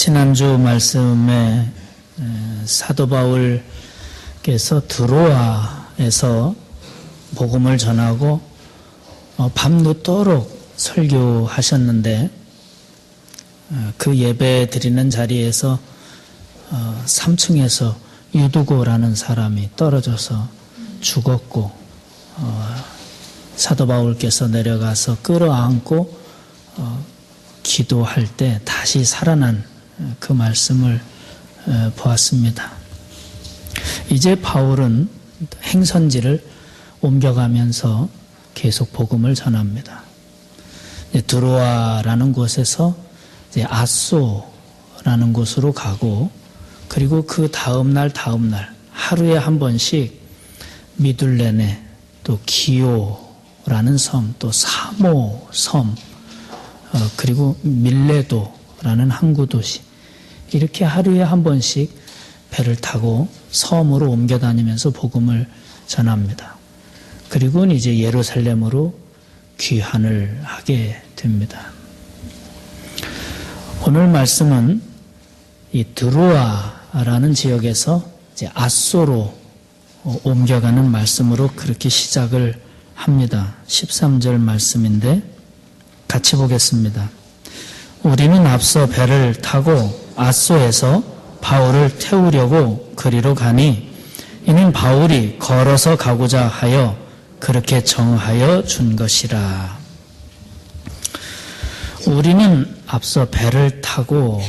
지난주 말씀에 사도 바울께서 드로아에서 복음을 전하고 어, 밤늦도록 설교하셨는데 어, 그 예배 드리는 자리에서 3층에서 어, 유두고라는 사람이 떨어져서 죽었고 사도 바울께서 내려가서 끌어안고 기도할 때 다시 살아난 그 말씀을 보았습니다. 이제 바울은 행선지를 옮겨가면서 계속 복음을 전합니다. 드로아라는 곳에서 아소라는 곳으로 가고 그리고 그 다음 날 다음 날 하루에 한 번씩 미둘레네 또 기오라는 섬 또 사모 섬 어, 그리고 밀레도라는 항구 도시 이렇게 하루에 한 번씩 배를 타고 섬으로 옮겨 다니면서 복음을 전합니다. 그리고 이제 예루살렘으로 귀환을 하게 됩니다. 오늘 말씀은 이 드로아라는 지역에서 이제 아소로 옮겨가는 말씀으로 그렇게 시작을 합니다. 13절 말씀인데 같이 보겠습니다. 우리는 앞서 배를 타고 아소에서 바울을 태우려고 그리로 가니 이는 바울이 걸어서 가고자 하여 그렇게 정하여 준 것이라. 우리는 앞서 배를 타고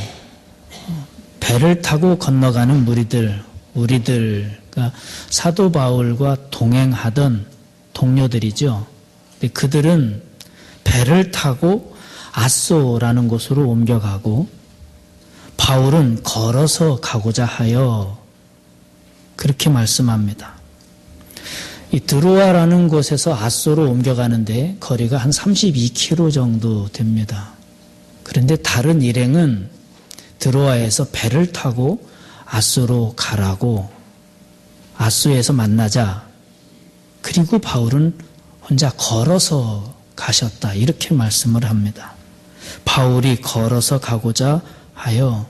배를 타고 건너가는 무리들, 우리들, 그 사도 바울과 동행하던 동료들이죠. 그들은 배를 타고 아소라는 곳으로 옮겨가고 바울은 걸어서 가고자 하여 그렇게 말씀합니다. 이 드로아라는 곳에서 아소로 옮겨가는데 거리가 한 32km 정도 됩니다. 그런데 다른 일행은 드로아에서 배를 타고 아소로 가라고 아소에서 만나자 그리고 바울은 혼자 걸어서 가셨다. 이렇게 말씀을 합니다. 바울이 걸어서 가고자 하여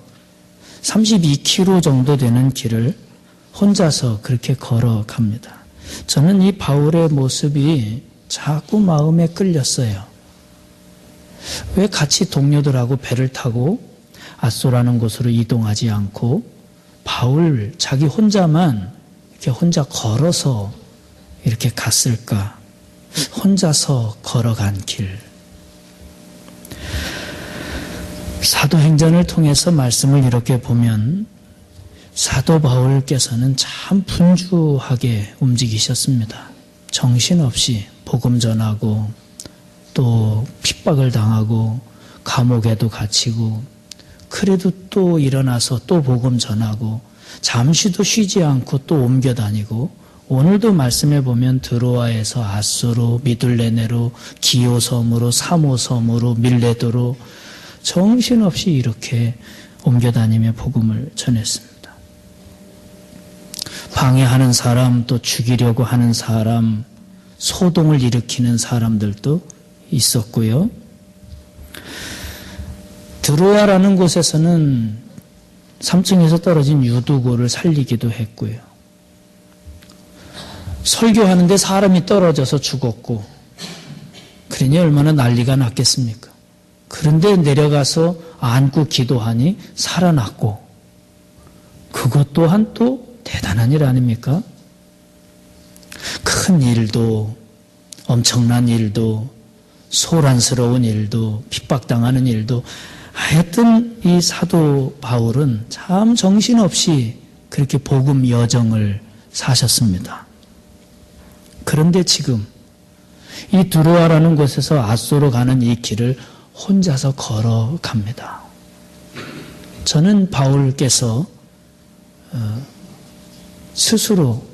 32km 정도 되는 길을 혼자서 그렇게 걸어갑니다. 저는 이 바울의 모습이 자꾸 마음에 끌렸어요. 왜 같이 동료들하고 배를 타고 아소라는 곳으로 이동하지 않고 바울 자기 혼자만 이렇게 혼자 걸어서 이렇게 갔을까? 혼자서 걸어간 길. 사도행전을 통해서 말씀을 이렇게 보면 사도 바울께서는 참 분주하게 움직이셨습니다. 정신없이 복음 전하고 또 핍박을 당하고 감옥에도 갇히고 그래도 또 일어나서 또 복음 전하고 잠시도 쉬지 않고 또 옮겨 다니고 오늘도 말씀해 보면 드로아에서 아수로 미둘레네로 기오섬으로 사모섬으로 밀레도로 정신없이 이렇게 옮겨 다니며 복음을 전했습니다. 방해하는 사람 또 죽이려고 하는 사람 소동을 일으키는 사람들도 있었고요. 드로아라는 곳에서는 3층에서 떨어진 유두고를 살리기도 했고요. 설교하는데 사람이 떨어져서 죽었고, 그러니 얼마나 난리가 났겠습니까? 그런데 내려가서 안고 기도하니 살아났고, 그것 또한 또 대단한 일 아닙니까? 큰 일도, 엄청난 일도, 소란스러운 일도, 핍박당하는 일도, 하여튼 이 사도 바울은 참 정신없이 그렇게 복음 여정을 사셨습니다. 그런데 지금 이 두루아라는 곳에서 아소로 가는 이 길을 혼자서 걸어갑니다. 저는 바울께서 어, 스스로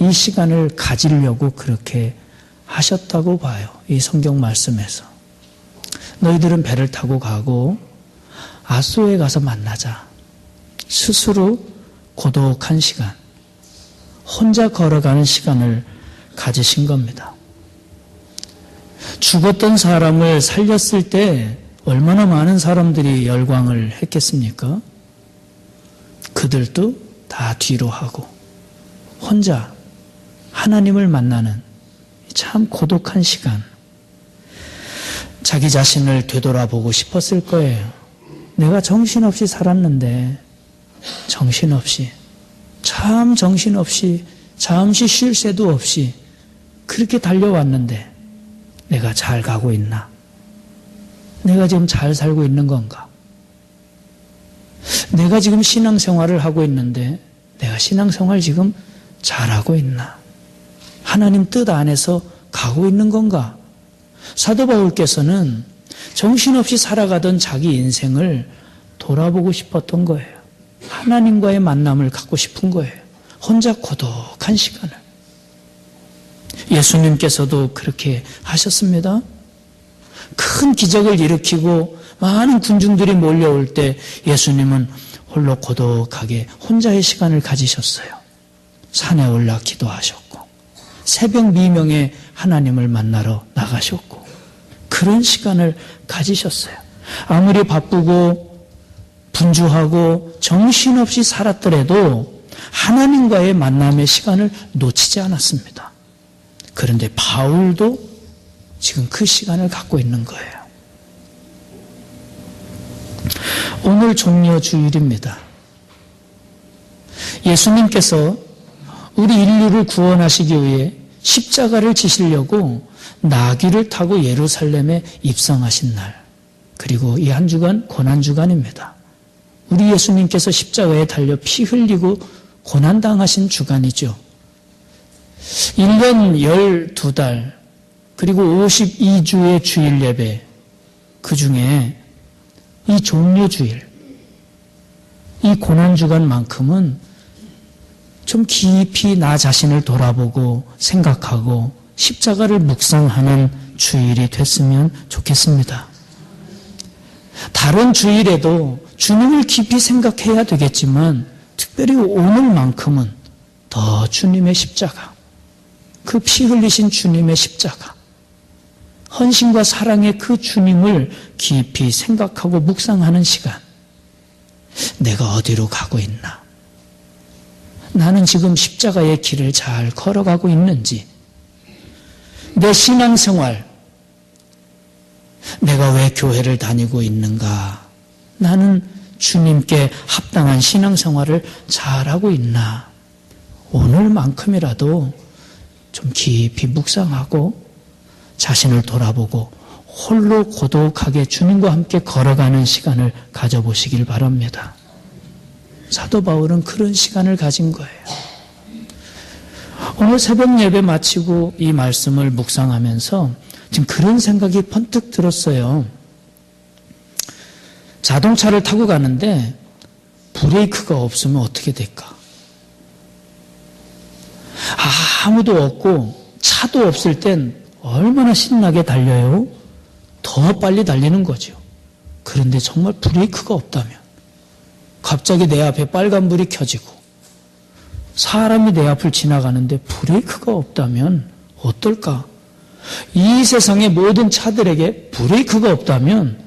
이 시간을 가지려고 그렇게 하셨다고 봐요. 이 성경 말씀에서. 너희들은 배를 타고 가고 아소에 가서 만나자. 스스로 고독한 시간, 혼자 걸어가는 시간을 가지신 겁니다. 죽었던 사람을 살렸을 때 얼마나 많은 사람들이 열광을 했겠습니까? 그들도 다 뒤로 하고 혼자 하나님을 만나는 참 고독한 시간. 자기 자신을 되돌아보고 싶었을 거예요. 내가 정신없이 살았는데, 정신없이, 참 정신없이, 잠시 쉴 새도 없이, 그렇게 달려왔는데, 내가 잘 가고 있나? 내가 지금 잘 살고 있는 건가? 내가 지금 신앙생활을 하고 있는데, 내가 신앙생활 지금 잘하고 있나? 하나님 뜻 안에서 가고 있는 건가? 사도 바울께서는 정신없이 살아가던 자기 인생을 돌아보고 싶었던 거예요. 하나님과의 만남을 갖고 싶은 거예요. 혼자 고독한 시간을. 예수님께서도 그렇게 하셨습니다. 큰 기적을 일으키고 많은 군중들이 몰려올 때 예수님은 홀로 고독하게 혼자의 시간을 가지셨어요. 산에 올라 기도하셨고, 새벽 미명에 하나님을 만나러 나가셨고, 그런 시간을 가지셨어요. 아무리 바쁘고 분주하고 정신없이 살았더라도 하나님과의 만남의 시간을 놓치지 않았습니다. 그런데 바울도 지금 그 시간을 갖고 있는 거예요. 오늘 종려 주일입니다. 예수님께서 우리 인류를 구원하시기 위해 십자가를 지시려고 나귀를 타고 예루살렘에 입성하신 날, 그리고 이 한 주간 고난주간입니다. 우리 예수님께서 십자가에 달려 피 흘리고 고난당하신 주간이죠. 1년 12달, 그리고 52주의 주일 예배, 그 중에 이 종료주일, 이 고난주간만큼은 좀 깊이 나 자신을 돌아보고 생각하고 십자가를 묵상하는 주일이 됐으면 좋겠습니다. 다른 주일에도 주님을 깊이 생각해야 되겠지만 특별히 오늘만큼은 더 주님의 십자가, 그 피 흘리신 주님의 십자가, 헌신과 사랑의 그 주님을 깊이 생각하고 묵상하는 시간. 내가 어디로 가고 있나? 나는 지금 십자가의 길을 잘 걸어가고 있는지, 내 신앙생활, 내가 왜 교회를 다니고 있는가? 나는 주님께 합당한 신앙생활을 잘하고 있나? 오늘만큼이라도 좀 깊이 묵상하고 자신을 돌아보고 홀로 고독하게 주님과 함께 걸어가는 시간을 가져보시길 바랍니다. 사도 바울은 그런 시간을 가진 거예요. 오늘 새벽 예배 마치고 이 말씀을 묵상하면서 지금 그런 생각이 번뜩 들었어요. 자동차를 타고 가는데 브레이크가 없으면 어떻게 될까? 아무도 없고 차도 없을 땐 얼마나 신나게 달려요? 더 빨리 달리는 거죠. 그런데 정말 브레이크가 없다면 갑자기 내 앞에 빨간불이 켜지고 사람이 내 앞을 지나가는데 브레이크가 없다면 어떨까? 이 세상의 모든 차들에게 브레이크가 없다면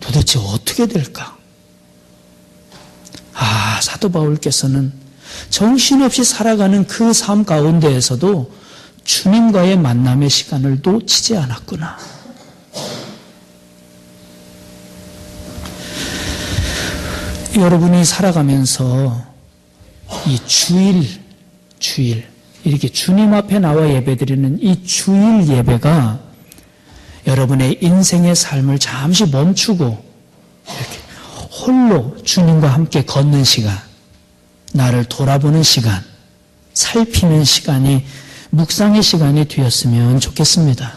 도대체 어떻게 될까? 아, 사도 바울께서는 정신없이 살아가는 그 삶 가운데에서도 주님과의 만남의 시간을 놓치지 않았구나. 여러분이 살아가면서 이 주일, 주일, 이렇게 주님 앞에 나와 예배드리는 이 주일 예배가 여러분의 인생의 삶을 잠시 멈추고 이렇게 홀로 주님과 함께 걷는 시간, 나를 돌아보는 시간, 살피는 시간이 묵상의 시간이 되었으면 좋겠습니다.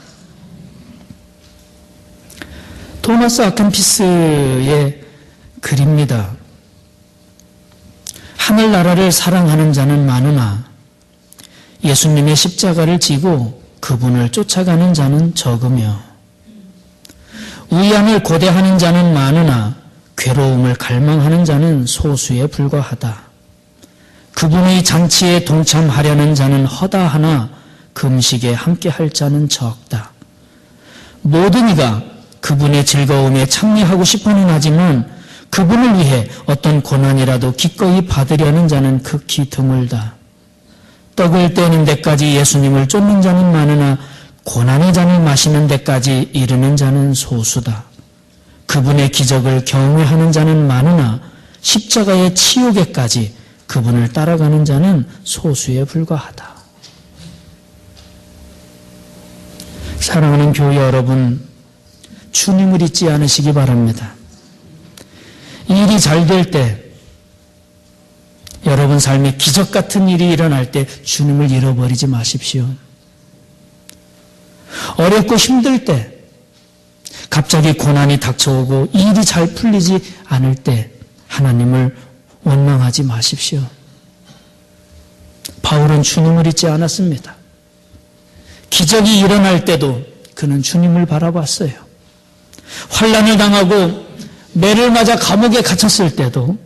토마스 아켄피스의 글입니다. 하늘나라를 사랑하는 자는 많으나 예수님의 십자가를 지고 그분을 쫓아가는 자는 적으며 우연을 고대하는 자는 많으나 괴로움을 갈망하는 자는 소수에 불과하다. 그분의 장치에 동참하려는 자는 허다하나 금식에 함께할 자는 적다. 모든 이가 그분의 즐거움에 참여하고 싶어는 하지만 그분을 위해 어떤 고난이라도 기꺼이 받으려는 자는 극히 드물다. 떡을 떼는 데까지 예수님을 쫓는 자는 많으나 고난의 잔을 마시는 데까지 이르는 자는 소수다. 그분의 기적을 경외하는 자는 많으나 십자가의 치욕에까지 그분을 따라가는 자는 소수에 불과하다. 사랑하는 교회 여러분, 주님을 잊지 않으시기 바랍니다. 일이 잘 될 때, 여러분 삶에 기적 같은 일이 일어날 때 주님을 잃어버리지 마십시오. 어렵고 힘들 때, 갑자기 고난이 닥쳐오고 일이 잘 풀리지 않을 때 하나님을 원망하지 마십시오. 바울은 주님을 잊지 않았습니다. 기적이 일어날 때도 그는 주님을 바라봤어요. 환란을 당하고 매를 맞아 감옥에 갇혔을 때도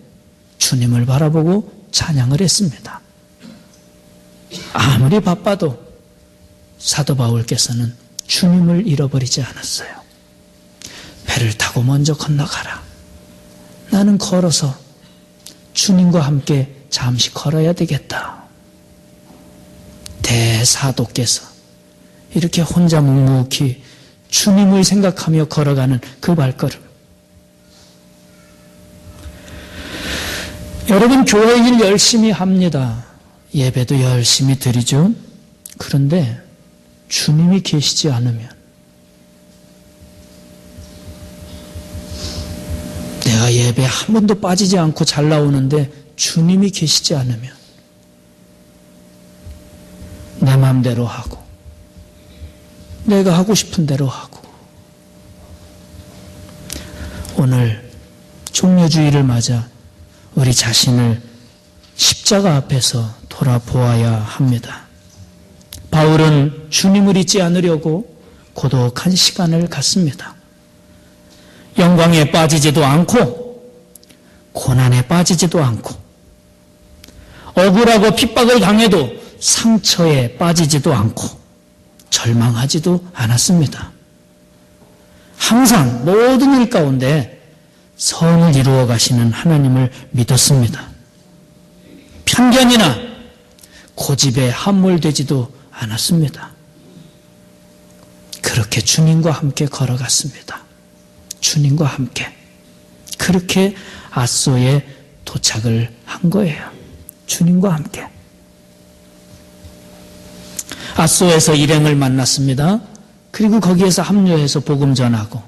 주님을 바라보고 찬양을 했습니다. 아무리 바빠도 사도 바울께서는 주님을 잃어버리지 않았어요. 배를 타고 먼저 건너가라. 나는 걸어서 주님과 함께 잠시 걸어야 되겠다. 대사도께서 이렇게 혼자 묵묵히 주님을 생각하며 걸어가는 그 발걸음. 여러분, 교회 일 열심히 합니다. 예배도 열심히 드리죠. 그런데 주님이 계시지 않으면 예배 한 번도 빠지지 않고 잘 나오는데 주님이 계시지 않으면 내 마음대로 하고 내가 하고 싶은 대로 하고 오늘 종료주의를 맞아 우리 자신을 십자가 앞에서 돌아보아야 합니다. 바울은 주님을 잊지 않으려고 고독한 시간을 갖습니다. 영광에 빠지지도 않고 고난에 빠지지도 않고 억울하고 핍박을 당해도 상처에 빠지지도 않고 절망하지도 않았습니다. 항상 모든 일 가운데 선을 이루어 가시는 하나님을 믿었습니다. 편견이나 고집에 함몰되지도 않았습니다. 그렇게 주님과 함께 걸어갔습니다. 주님과 함께. 그렇게 아소에 도착을 한 거예요. 주님과 함께. 아소에서 일행을 만났습니다. 그리고 거기에서 합류해서 복음 전하고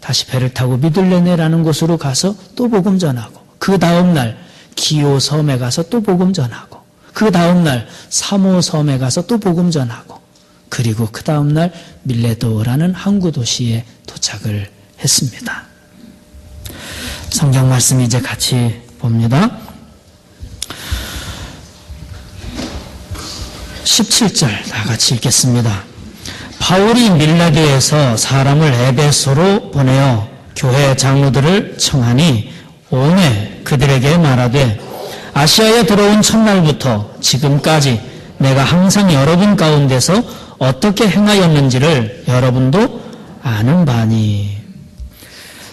다시 배를 타고 미들레네라는 곳으로 가서 또 복음 전하고 그 다음 날 기오 섬에 가서 또 복음 전하고 그 다음 날 사모 섬에 가서 또 복음 전하고 그리고 그 다음 날 밀레도라는 항구 도시에 도착을 했습니다. 성경 말씀 이제 같이 봅니다. 17절 다 같이 읽겠습니다. 바울이 밀라드에서 사람을 에베소로 보내어 교회 장로들을 청하니 오늘 그들에게 말하되 아시아에 들어온 첫날부터 지금까지 내가 항상 여러분 가운데서 어떻게 행하였는지를 여러분도 아는 바니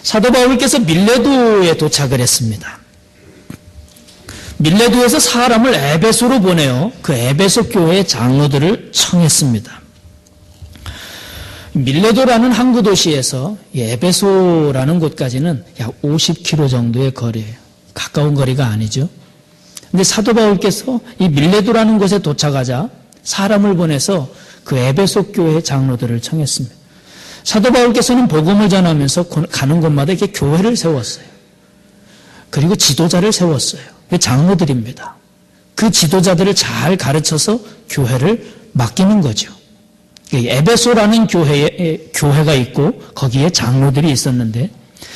사도 바울께서 밀레도에 도착을 했습니다. 밀레도에서 사람을 에베소로 보내어 그 에베소 교회의 장로들을 청했습니다. 밀레도라는 항구 도시에서 에베소라는 곳까지는 약 50km 정도의 거리예요. 가까운 거리가 아니죠. 근데 사도 바울께서 이 밀레도라는 곳에 도착하자 사람을 보내서 그 에베소 교회의 장로들을 청했습니다. 사도 바울께서는 복음을 전하면서 가는 곳마다 이렇게 교회를 세웠어요. 그리고 지도자를 세웠어요. 장로들입니다. 그 지도자들을 잘 가르쳐서 교회를 맡기는 거죠. 에베소라는 교회에, 교회가 있고 거기에 장로들이 있었는데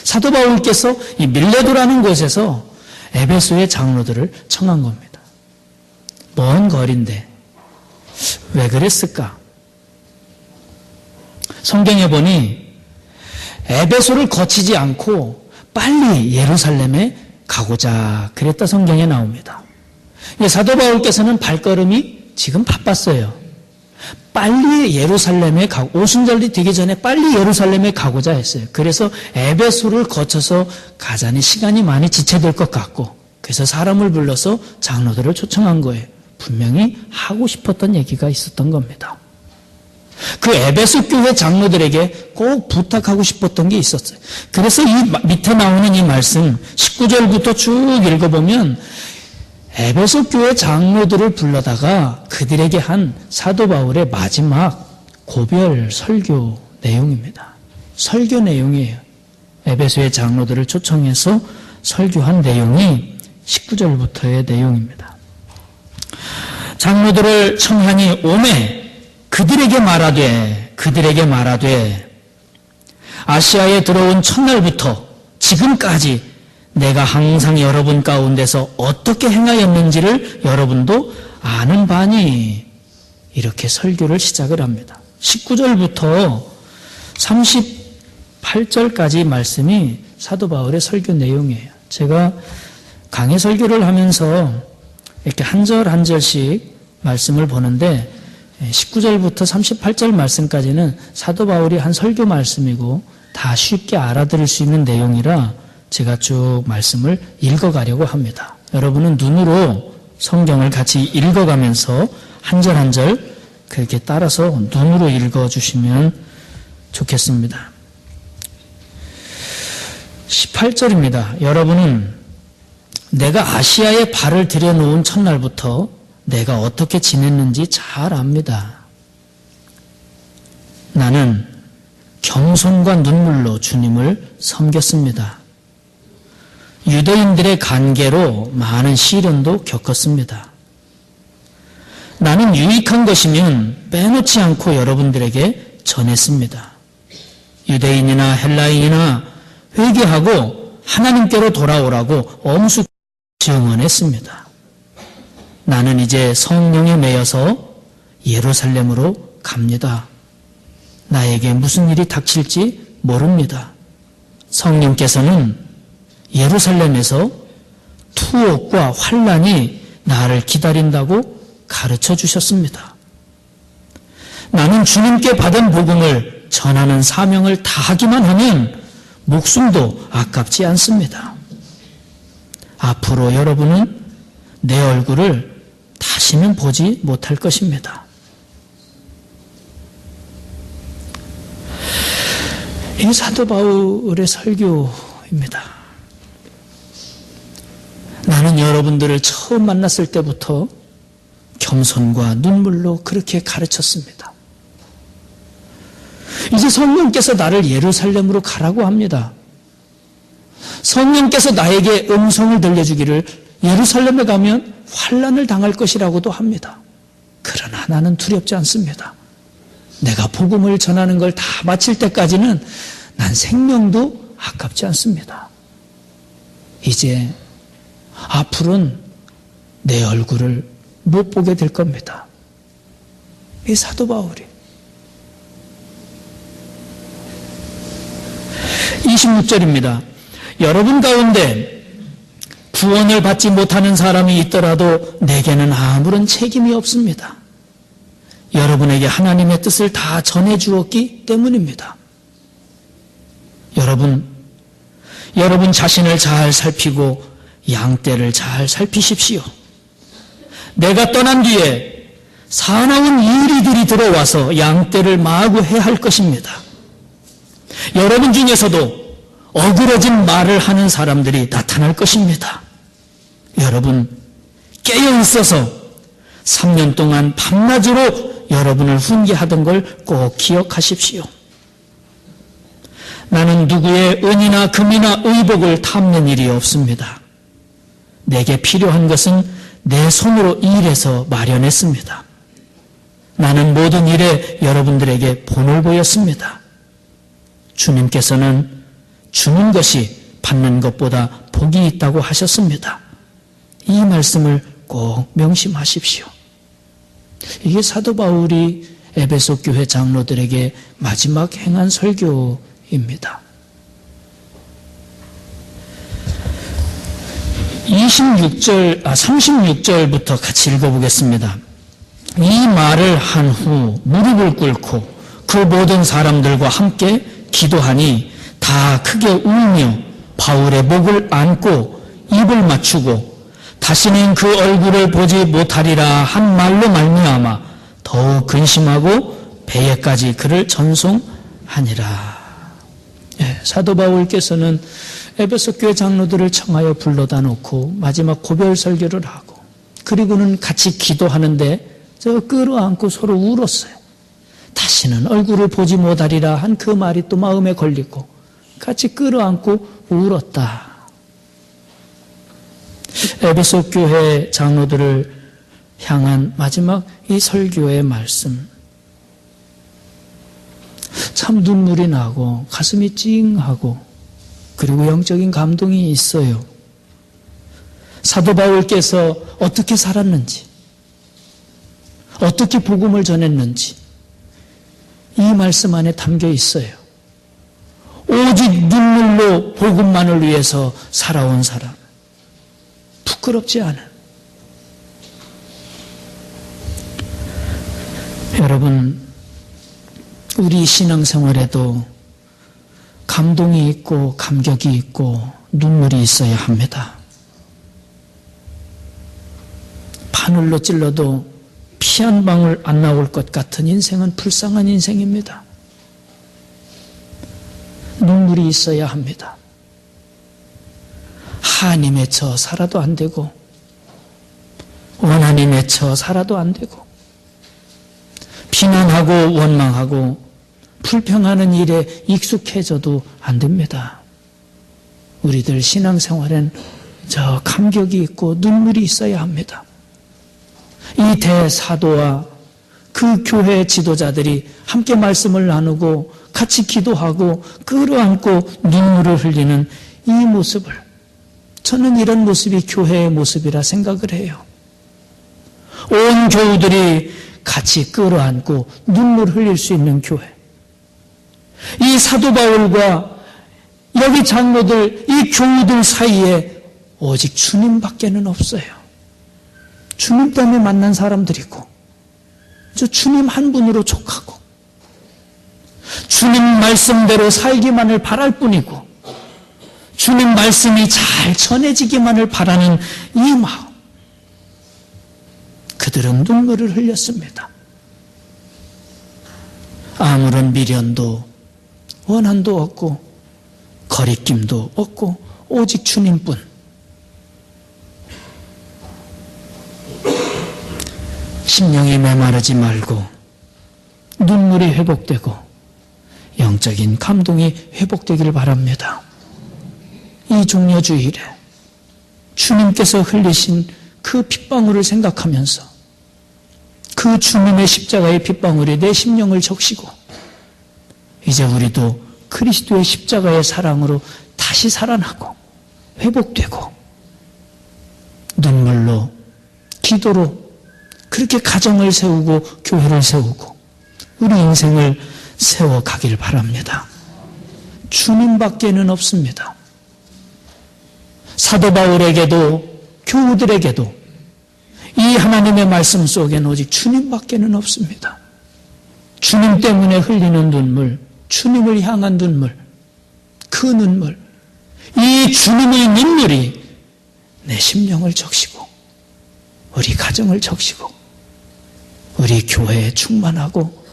사도 바울께서 이 밀레도라는 곳에서 에베소의 장로들을 청한 겁니다. 먼 거리인데 왜 그랬을까? 성경에 보니 에베소를 거치지 않고 빨리 예루살렘에 가고자 그랬다 성경에 나옵니다. 사도 바울께서는 발걸음이 지금 바빴어요. 빨리 예루살렘에 가고 오순절이 되기 전에 빨리 예루살렘에 가고자 했어요. 그래서 에베소를 거쳐서 가자니 시간이 많이 지체될 것 같고 그래서 사람을 불러서 장로들을 초청한 거예요. 분명히 하고 싶었던 얘기가 있었던 겁니다. 그 에베소 교회 장로들에게 꼭 부탁하고 싶었던 게 있었어요. 그래서 이 밑에 나오는 이 말씀 19절부터 쭉 읽어보면 에베소 교회 장로들을 불러다가 그들에게 한 사도 바울의 마지막 고별 설교 내용입니다. 설교 내용이에요. 에베소의 장로들을 초청해서 설교한 내용이 19절부터의 내용입니다. 장로들을 청하니 오매 그들에게 말하되 그들에게 말하되 아시아에 들어온 첫날부터 지금까지 내가 항상 여러분 가운데서 어떻게 행하였는지를 여러분도 아는 바니 이렇게 설교를 시작을 합니다. 19절부터 38절까지 말씀이 사도 바울의 설교 내용이에요. 제가 강의 설교를 하면서 이렇게 한 절 한 절씩 말씀을 보는데 19절부터 38절 말씀까지는 사도 바울이 한 설교 말씀이고 다 쉽게 알아들을 수 있는 내용이라 제가 쭉 말씀을 읽어가려고 합니다. 여러분은 눈으로 성경을 같이 읽어가면서 한 절 한 절 그렇게 따라서 눈으로 읽어주시면 좋겠습니다. 18절입니다. 여러분은 내가 아시아에 발을 들여놓은 첫날부터 내가 어떻게 지냈는지 잘 압니다. 나는 겸손과 눈물로 주님을 섬겼습니다. 유대인들의 관계로 많은 시련도 겪었습니다. 나는 유익한 것이면 빼놓지 않고 여러분들에게 전했습니다. 유대인이나 헬라인이나 회개하고 하나님께로 돌아오라고 엄숙 증언했습니다. 나는 이제 성령에 매여서 예루살렘으로 갑니다. 나에게 무슨 일이 닥칠지 모릅니다. 성령께서는 예루살렘에서 투옥과 환란이 나를 기다린다고 가르쳐 주셨습니다. 나는 주님께 받은 복음을 전하는 사명을 다하기만 하면 목숨도 아깝지 않습니다. 앞으로 여러분은 내 얼굴을 다시는 보지 못할 것입니다. 이 사도 바울의 설교입니다. 나는 여러분들을 처음 만났을 때부터 겸손과 눈물로 그렇게 가르쳤습니다. 이제 성령께서 나를 예루살렘으로 가라고 합니다. 성령께서 나에게 음성을 들려주기를 예루살렘에 가면 환란을 당할 것이라고도 합니다. 그러나 나는 두렵지 않습니다. 내가 복음을 전하는 걸 다 마칠 때까지는 난 생명도 아깝지 않습니다. 이제 앞으로는 내 얼굴을 못 보게 될 겁니다. 이 사도 바울이 26절입니다. 여러분 가운데 구원을 받지 못하는 사람이 있더라도 내게는 아무런 책임이 없습니다. 여러분에게 하나님의 뜻을 다 전해 주었기 때문입니다. 여러분, 여러분 자신을 잘 살피고 양떼를 잘 살피십시오. 내가 떠난 뒤에 사나운 이리들이 들어와서 양떼를 마구 해 할 것입니다. 여러분 중에서도 어그러진 말을 하는 사람들이 나타날 것입니다. 여러분, 깨어 있어서 3년 동안 밤낮으로 여러분을 훈계하던 걸 꼭 기억하십시오. 나는 누구의 은이나 금이나 의복을 탐는 일이 없습니다. 내게 필요한 것은 내 손으로 일해서 마련했습니다. 나는 모든 일에 여러분들에게 본을 보였습니다. 주님께서는 주는 것이 받는 것보다 복이 있다고 하셨습니다. 이 말씀을 꼭 명심하십시오. 이게 사도 바울이 에베소 교회 장로들에게 마지막 행한 설교입니다. 26절, 아, 36절부터 같이 읽어보겠습니다. 이 말을 한 후 무릎을 꿇고 그 모든 사람들과 함께 기도하니 다 크게 울며 바울의 목을 안고 입을 맞추고 다시는 그 얼굴을 보지 못하리라 한 말로 말미암아 더욱 근심하고 배에까지 그를 전송하니라. 예, 사도 바울께서는 에베소 교회 장로들을 청하여 불러다 놓고 마지막 고별 설교를 하고 그리고는 같이 기도하는데 저 끌어안고 서로 울었어요. 다시는 얼굴을 보지 못하리라 한 그 말이 또 마음에 걸리고 같이 끌어안고 울었다. 에베소 교회 장로들을 향한 마지막 이 설교의 말씀. 참 눈물이 나고 가슴이 찡하고 그리고 영적인 감동이 있어요. 사도 바울께서 어떻게 살았는지, 어떻게 복음을 전했는지 이 말씀 안에 담겨 있어요. 오직 눈물로 복음만을 위해서 살아온 사람. 부끄럽지 않은. 여러분, 우리 신앙생활에도 감동이 있고 감격이 있고 눈물이 있어야 합니다. 바늘로 찔러도 피 한 방울 안 나올 것 같은 인생은 불쌍한 인생입니다. 눈물이 있어야 합니다. 한이 맺혀 살아도 안 되고, 원한이 맺혀 살아도 안 되고, 비난하고 원망하고 불평하는 일에 익숙해져도 안 됩니다. 우리들 신앙생활엔 저 감격이 있고 눈물이 있어야 합니다. 이 대사도와 그 교회 지도자들이 함께 말씀을 나누고 같이 기도하고 끌어안고 눈물을 흘리는 이 모습을 저는 이런 모습이 교회의 모습이라 생각을 해요. 온 교우들이 같이 끌어안고 눈물 흘릴 수 있는 교회. 이 사도 바울과 여기 장로들, 이 교우들 사이에 오직 주님밖에는 없어요. 주님 때문에 만난 사람들이고, 저 주님 한 분으로 족하고, 주님 말씀대로 살기만을 바랄 뿐이고, 주님 말씀이 잘 전해지기만을 바라는 이 마음. 그들은 눈물을 흘렸습니다. 아무런 미련도 원한도 없고 거리낌도 없고 오직 주님뿐. 심령이 메마르지 말고 눈물이 회복되고 영적인 감동이 회복되기를 바랍니다. 이 종려주일에 주님께서 흘리신 그 핏방울을 생각하면서 그 주님의 십자가의 핏방울이 내 심령을 적시고 이제 우리도 그리스도의 십자가의 사랑으로 다시 살아나고 회복되고 눈물로 기도로 그렇게 가정을 세우고 교회를 세우고 우리 인생을 세워가길 바랍니다. 주님밖에는 없습니다. 사도 바울에게도 교우들에게도 이 하나님의 말씀 속에는 오직 주님밖에는 없습니다. 주님 때문에 흘리는 눈물, 주님을 향한 눈물, 그 눈물, 이 주님의 눈물이 내 심령을 적시고, 우리 가정을 적시고, 우리 교회에 충만하고,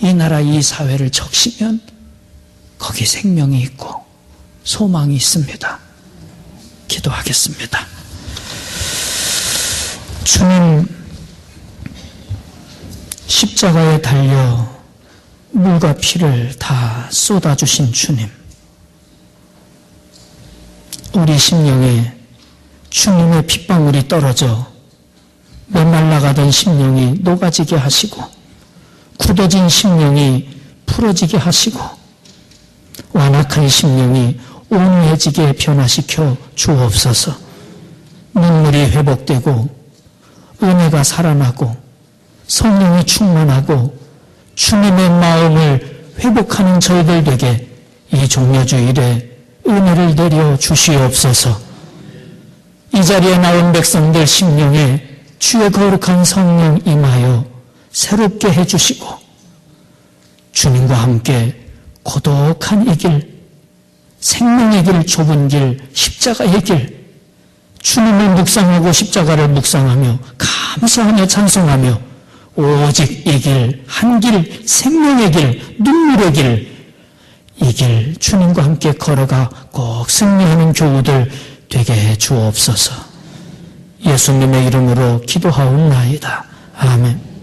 이 나라, 이 사회를 적시면 거기 생명이 있고 소망이 있습니다. 기도하겠습니다. 주님, 십자가에 달려 물과 피를 다 쏟아주신 주님. 우리 심령에 주님의 핏방울이 떨어져 메말라가던 심령이 녹아지게 하시고 굳어진 심령이 풀어지게 하시고 완악한 심령이 온해지게 변화시켜 주옵소서 눈물이 회복되고 은혜가 살아나고 성령이 충만하고 주님의 마음을 회복하는 저희들 에게 이 종려주일에 은혜를 내려 주시옵소서. 이 자리에 나온 백성들 심령에 주의 거룩한 성령 임하여 새롭게 해주시고 주님과 함께 고독한 이 길, 생명의 길, 좁은 길, 십자가의 길, 주님을 묵상하고 십자가를 묵상하며 감사하며 찬송하며 오직 이 길, 한 길, 생명의 길, 눈물의 길, 이 길 주님과 함께 걸어가 꼭 승리하는 교우들 되게 해 주옵소서. 예수님의 이름으로 기도하옵나이다. 아멘.